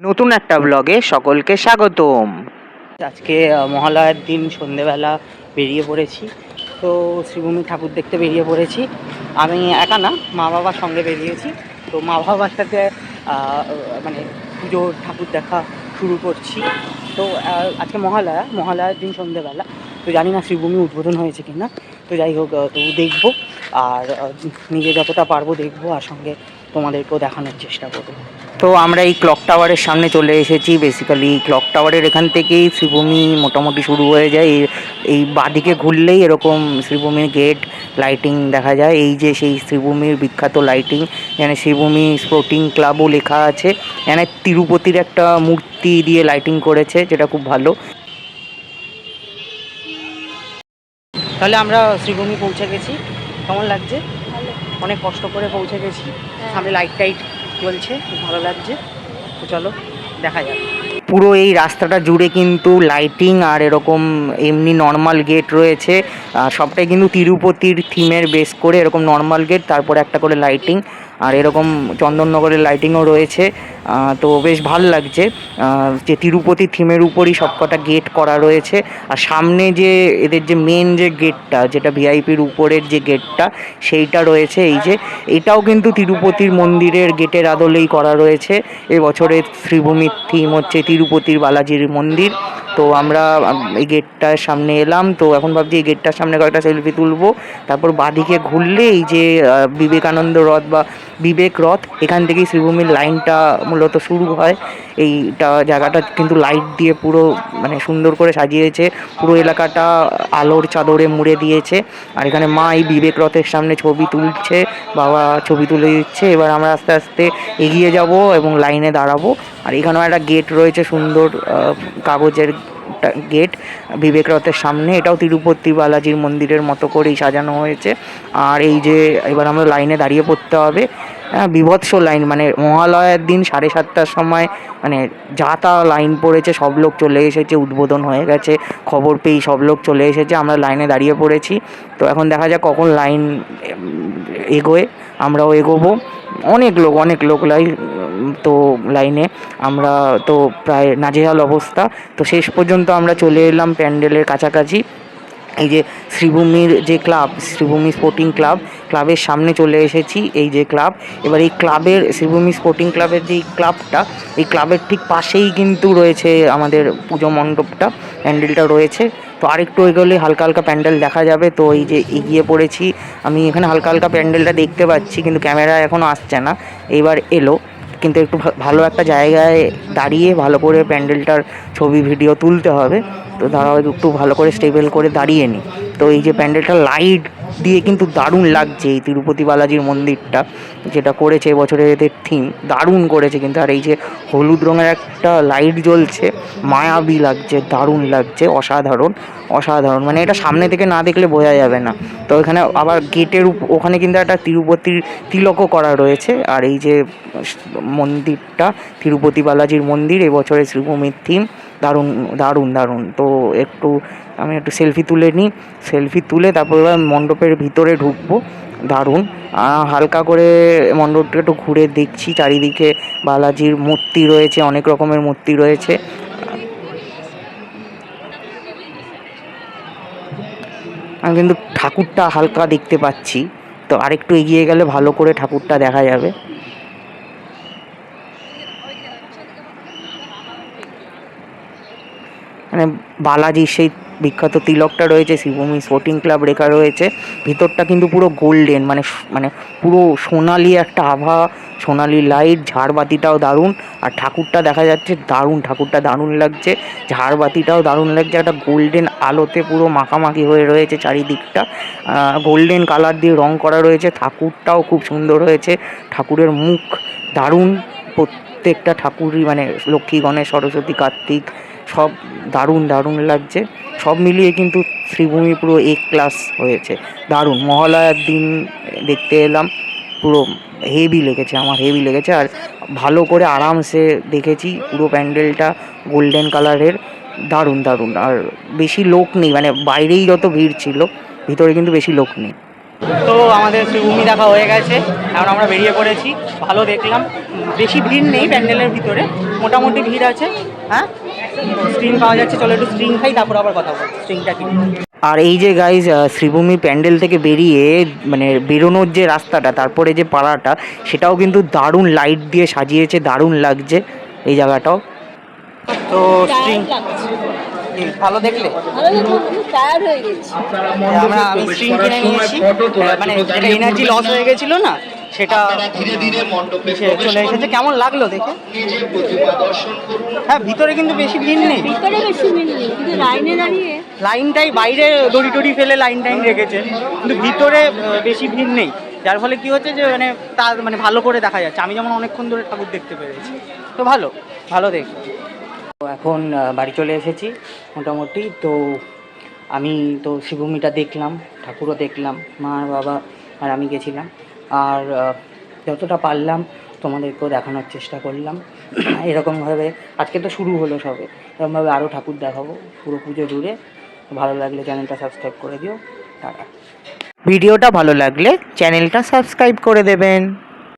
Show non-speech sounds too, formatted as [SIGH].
নতুন একটা ব্লগে সকলকে স্বাগতম। আজকে মহালয়ার দিন সন্ধেবেলা বেরিয়ে পড়েছি। তো শ্রীভূমি ঠাকুর দেখতে বেরিয়ে পড়েছি। আমি একা না মা বাবার সঙ্গে বেরিয়েছি। তো মা বাবার সাথে মানে পুজোর ঠাকুর দেখা শুরু করছি। তো আজকে মহালয়া মহালয়ার দিন সন্ধেবেলা। তো জানি না শ্রীভূমি উদ্বোধন হয়েছে কি না তো যাই হোক আহ, তো দেখব। আর নিজে যতটা পারব দেখব। আর সঙ্গে তোমাদেরকেও দেখানোর চেষ্টা করব। তো আমরা এই ক্লক টাওয়ারের সামনে চলে এসেছি। বেসিক্যালি ক্লক টাওয়ারের এখান থেকেই শ্রীভূমি মোটামুটি শুরু হয়ে যায়। এই এই বাদিকে ঘুরলেই এরকম শ্রীভূমির গেট লাইটিং দেখা যায়। এই যে সেই শ্রীভূমির বিখ্যাত লাইটিং এখানে শ্রীভূমি স্পোর্টিং ক্লাবও লেখা আছে। এখানে তিরুপতির একটা মূর্তি দিয়ে লাইটিং করেছে যেটা খুব ভালো। তাহলে আমরা শ্রীভূমি পৌঁছে গেছি। কেমন লাগছে? অনেক কষ্ট করে পৌঁছে গেছি। সামনে লাইট টাইট খুব ভালো লাগছে। তো চলো, দেখা যাক। পুরো এই রাস্তাটা জুড়ে কিন্তু লাইটিং আর এরকম এমনি নর্মাল গেট রয়েছে। সবটাই কিন্তু তিরুপতির থিমের বেস করে এরকম নর্মাল গেট তারপরে একটা করে লাইটিং আর এরকম চন্দননগরের লাইটিংও রয়েছে। তো বেশ ভালো লাগছে। যে তিরুপতি থিমের উপরই সবকটা গেট করা রয়েছে। আর সামনে যে এদের যে মেন যে গেটটা যেটা ভিআইপির উপরের যে গেটটা সেইটা রয়েছে। এই যে, এটাও কিন্তু তিরুপতির মন্দিরের গেটের আদলেই করা রয়েছে। এবছরের শ্রীভূমির থিম হচ্ছে তিরুপতির বালাজির মন্দির। তো আমরা এই গেটটার সামনে এলাম। তো এখন ভাবছি এই গেটটার সামনে কয়েকটা সেলফি তুলবো। তারপর বাদিকে ঘুরলে এই যে বিবেকানন্দ রথ বা বিবেক রথ। এখান থেকেই শ্রীভূমির লাইনটা মূলত শুরু হয়। এইটা জায়গাটা কিন্তু লাইট দিয়ে পুরো মানে সুন্দর করে সাজিয়েছে। পুরো এলাকাটা আলোর চাদরে মুড়ে দিয়েছে। আর এখানে মা এই বিবেক রথের সামনে ছবি তুলছে, বাবা ছবি তুলে দিচ্ছে। এবার আমরা আস্তে আস্তে এগিয়ে যাব এবং লাইনে দাঁড়াবো। আর এখানেও একটা গেট রয়েছে, সুন্দর কাগজের গেট বিবেক রথের সামনে। এটাও তিরুপতি বালাজির মন্দিরের মতো করেই সাজানো হয়েছে। আর এই যে এবার আমরা লাইনে দাঁড়িয়ে পড়তে হবে। বিভৎস লাইন মানে মহালয়ার দিন সাড়ে সাতটার সময় মানে যা তা লাইন পড়েছে, সব লোক চলে এসেছে, উদ্বোধন হয়ে গেছে, খবর পেয়েই সব লোক চলে এসেছে, আমরা লাইনে দাঁড়িয়ে পড়েছি। তো এখন দেখা যাক কখন লাইন এগোয়, আমরাও এগোবো। অনেক লোক অনেক লোক লাইন তো লাইনে আমরা তো প্রায় নাজেহাল অবস্থা। তো শেষ পর্যন্ত আমরা চলে এলাম প্যান্ডেলের কাছাকাছি। এই যে শ্রীভূমির যে ক্লাব, শ্রীভূমি স্পোর্টিং ক্লাব, ক্লাবের সামনে চলে এসেছি এই যে ক্লাব। এবার এই ক্লাবের, শ্রীভূমি স্পোর্টিং ক্লাবের যে ক্লাবটা, এই ক্লাবের ঠিক পাশেই কিন্তু রয়েছে আমাদের পুজো মণ্ডপটা, প্যান্ডেলটা রয়েছে। তো আরেকটু এগোলে হালকা হালকা প্যান্ডেল দেখা যাবে। তো এই যে এগিয়ে পড়েছি, আমি এখানে হালকা হালকা প্যান্ডেলটা দেখতে পাচ্ছি, কিন্তু ক্যামেরা এখনও আসছে না। এইবার এলো, কিন্তু একটু ভালো একটা জায়গায় দাঁড়িয়ে ভালো করে প্যান্ডেলটার ছবি, ভিডিও তুলতে হবে। তো দাঁড়াও একটু ভালো করে স্টেবেল করে দাঁড়িয়ে নিই তো এই যে প্যান্ডেলটা লাইট দিয়ে কিন্তু দারুণ লাগছে এই তিরুপতি বালাজির মন্দিরটা, যেটা করেছে এবছরে এদের থিম দারুণ করেছে কিন্তু। আর এই যে হলুদ রঙের একটা লাইট জ্বলছে, মায়াবী লাগছে, দারুণ লাগছে, অসাধারণ অসাধারণ। মানে এটা সামনে থেকে না দেখলে বোঝা যাবে না। তো এখানে আবার গেটের ওখানে কিন্তু একটা তিরুপতির তিলকও করা রয়েছে। আর এই যে মন্দিরটা, তিরুপতি বালাজির মন্দির এবছরের শ্রীভূমির থিম দারুণ দারুণ দারুণ। তো একটু আমি একটু সেলফি তুলে নিই। সেলফি তুলে তারপর এবার মণ্ডপের ভিতরে ঢুকবো। দারুণ। হালকা করে মণ্ডপটা একটু ঘুরে দেখছি। চারিদিকে বালাজির মূর্তি রয়েছে, অনেক রকমের মূর্তি রয়েছে। আমি কিন্তু ঠাকুরটা হালকা দেখতে পাচ্ছি। তো আরেকটু এগিয়ে গেলে ভালো করে ঠাকুরটা দেখা যাবে। মানে বালাজির সেই বিখ্যাত তিলকটা রয়েছে, শিবভূমি স্পোর্টিং ক্লাব রেখা রয়েছে। ভিতরটা কিন্তু পুরো গোল্ডেন মানে মানে পুরো সোনালি একটা আভা, সোনালি লাইট ঝাড়বাতিটাও দারুণ। আর ঠাকুরটা দেখা যাচ্ছে দারুণ, ঠাকুরটা দারুণ লাগছে। ঝাড়বাতিটাও দারুণ লাগছে, একটা গোল্ডেন আলোতে পুরো মাখামাখি হয়ে রয়েছে চারিদিকটা। গোল্ডেন কালার দিয়ে রং করা রয়েছে, ঠাকুরটাও খুব সুন্দর হয়েছে। ঠাকুরের মুখ দারুণ, প্রত্যেকটা ঠাকুরই মানে লক্ষ্মী, গণেশ, সরস্বতী, কার্তিক সব দারুণ দারুণ লাগছে। সব মিলিয়ে কিন্তু শ্রীভূমি পুরো এক ক্লাস হয়েছে। দারুণ। মহালয়ার দিন দেখতে এলাম, পুরো হেভি লেগেছে, আমার হেভি লেগেছে। আর ভালো করে আরামসে দেখেছি, পুরো প্যান্ডেলটা গোল্ডেন কালারের দারুণ দারুণ। আর বেশি লোক নেই মানে বাইরেই যত ভিড় ছিল, ভিতরে কিন্তু বেশি লোক নেই। তো আমাদের শ্রীভূমি দেখা হয়ে গেছে, এখন আমরা বেরিয়ে পড়েছি, ভালো দেখলাম। বেশি ভিড় নেই প্যান্ডেলের ভিতরে, মোটামুটি ভিড় আছে হ্যাঁ? স্ট্রিং পাওয়া যাচ্ছে চলো একটু স্ট্রিং খাই তারপর আবার কথা বলছি স্ট্রিংটা কি? আর এই যে গাইজ শ্রীভূমি প্যান্ডেল থেকে বেরিয়ে মানে বেরোনোর যে রাস্তাটা তারপরে যে পাড়াটা সেটাও কিন্তু দারুণ লাইট দিয়ে সাজিয়েছে দারুণ লাগছে এই জায়গাটাও। তো স্ট্রিং ভালো দেখলে? হয়ে আমরা আমি স্ট্রিং কিনে নিয়েছি। মানে এনার্জি লস হয়ে গেছিল না সেটা ধীরে ধীরে মণ্ডপে এসে চলে এসেছে। কেমন লাগল দেখে? হ্যাঁ ভিতরে কিন্তু বেশি ভিড় নেই। ভিতরে বেশি মিল নেই কিন্তু লাইনে দাঁড়িয়ে লাইনটাই বাইরে দড়ি টড়ি ফেলে লাইন টাইন রেখেছে। কিন্তু ভিতরে বেশি ভিড় নেই। যার ফলে কি হচ্ছে যে মানে তার মানে ভালো করে দেখা যাচ্ছে। আমি যেমন অনেকক্ষণ ধরে ঠাকুর দেখতে পেরেছি। তো ভালো ভালো দেখ। তো এখন বাড়ি চলে এসেছি মোটামুটি। তো আমি তো শিবভূমিটা দেখলাম ঠাকুরও দেখলাম মা আর বাবা আর আমি গেছিলাম। আর যতটা পারলাম তোমাদেরকেও দেখানোর চেষ্টা করলাম। [CLEARS THROAT] এরকমভাবে আজকে তো শুরু হলো সবে। এরকমভাবে আরও ঠাকুর দেখাবো পুরো পুজো জুড়ে। ভালো লাগলে চ্যানেলটা সাবস্ক্রাইব করে দিও। টাটা। ভিডিওটা ভালো লাগলে চ্যানেলটা সাবস্ক্রাইব করে দেবেন।